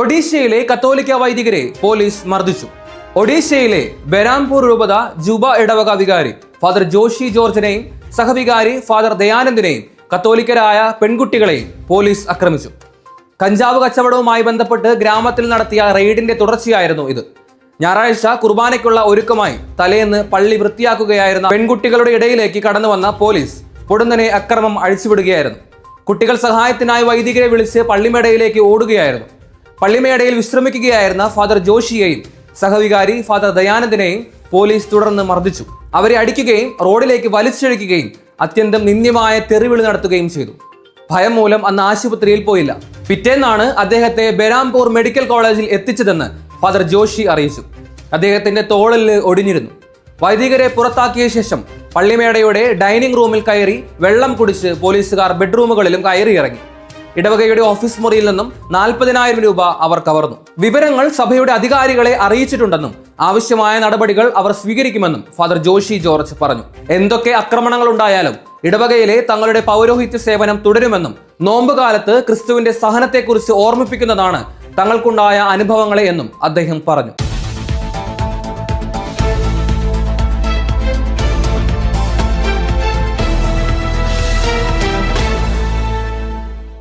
ഒഡീഷയിലെ കത്തോലിക്ക വൈദികരെ പോലീസ് മർദ്ദിച്ചു. ഒഡീഷയിലെ ബരാംപൂർ രൂപത ജുബ ഇടവക വികാരി ഫാദർ ജോഷി ജോർജിനെയും സഹവികാരി ഫാദർ ദയാനന്ദിനെയും കത്തോലിക്കരായ പെൺകുട്ടികളെയും പോലീസ് ആക്രമിച്ചു. കഞ്ചാവ് കച്ചവടവുമായി ബന്ധപ്പെട്ട് ഗ്രാമത്തിൽ നടത്തിയ റെയ്ഡിന്റെ തുടർച്ചയായിരുന്നു ഇത്. ഞായറാഴ്ച കുർബാനയ്ക്കുള്ള ഒരുക്കമായി തലേന്ന് പള്ളി വൃത്തിയാക്കുകയായിരുന്ന പെൺകുട്ടികളുടെ ഇടയിലേക്ക് കടന്നു വന്ന പോലീസ് പൊടുന്നനെ അക്രമം അഴിച്ചുവിടുകയായിരുന്നു. കുട്ടികൾ സഹായത്തിനായി വൈദികരെ വിളിച്ച് പള്ളിമേടയിലേക്ക് ഓടുകയായിരുന്നു. പള്ളിമേടയിൽ വിശ്രമിക്കുകയായിരുന്ന ഫാദർ ജോഷിയെയും സഹവികാരി ഫാദർ ദയാനന്ദനെയും പോലീസ് തുടർന്ന് മർദ്ദിച്ചു. അവരെ അടിക്കുകയും റോഡിലേക്ക് വലിച്ചഴിക്കുകയും അത്യന്തം നിന്ദ്യമായ തെറിവിളി നടത്തുകയും ചെയ്തു. ഭയം മൂലം അന്ന് ആശുപത്രിയിൽ പോയില്ല. പിറ്റേന്നാണ് അദ്ദേഹത്തെ ബെരാംപൂർ മെഡിക്കൽ കോളേജിൽ എത്തിച്ചതെന്ന് ഫാദർ ജോഷി അറിയിച്ചു. അദ്ദേഹത്തിന്റെ തോളിൽ ഒടിഞ്ഞിരുന്നു. വൈദികരെ പുറത്താക്കിയ ശേഷം പള്ളിമേടയുടെ ഡൈനിങ് റൂമിൽ കയറി വെള്ളം കുടിച്ച് പോലീസുകാർ ബെഡ്റൂമുകളിലും കയറി ഇറങ്ങി ഇടവകയുടെ ഓഫീസ് മുറിയിൽ നിന്നും നാൽപ്പതിനായിരം രൂപ അവർ കവർന്നു. വിവരങ്ങൾ സഭയുടെ അധികാരികളെ അറിയിച്ചിട്ടുണ്ടെന്നും ആവശ്യമായ നടപടികൾ അവർ സ്വീകരിക്കുമെന്നും ഫാദർ ജോഷി ജോർജ് പറഞ്ഞു. എന്തൊക്കെ ആക്രമണങ്ങൾ ഉണ്ടായാലും ഇടവകയിലെ തങ്ങളുടെ പൗരോഹിത്യ സേവനം തുടരുമെന്നും നോമ്പുകാലത്ത് ക്രിസ്തുവിന്റെ സഹനത്തെക്കുറിച്ച് ഓർമ്മിപ്പിക്കുന്നതാണ് തങ്ങൾക്കുണ്ടായ അനുഭവങ്ങളെ എന്നും അദ്ദേഹം പറഞ്ഞു.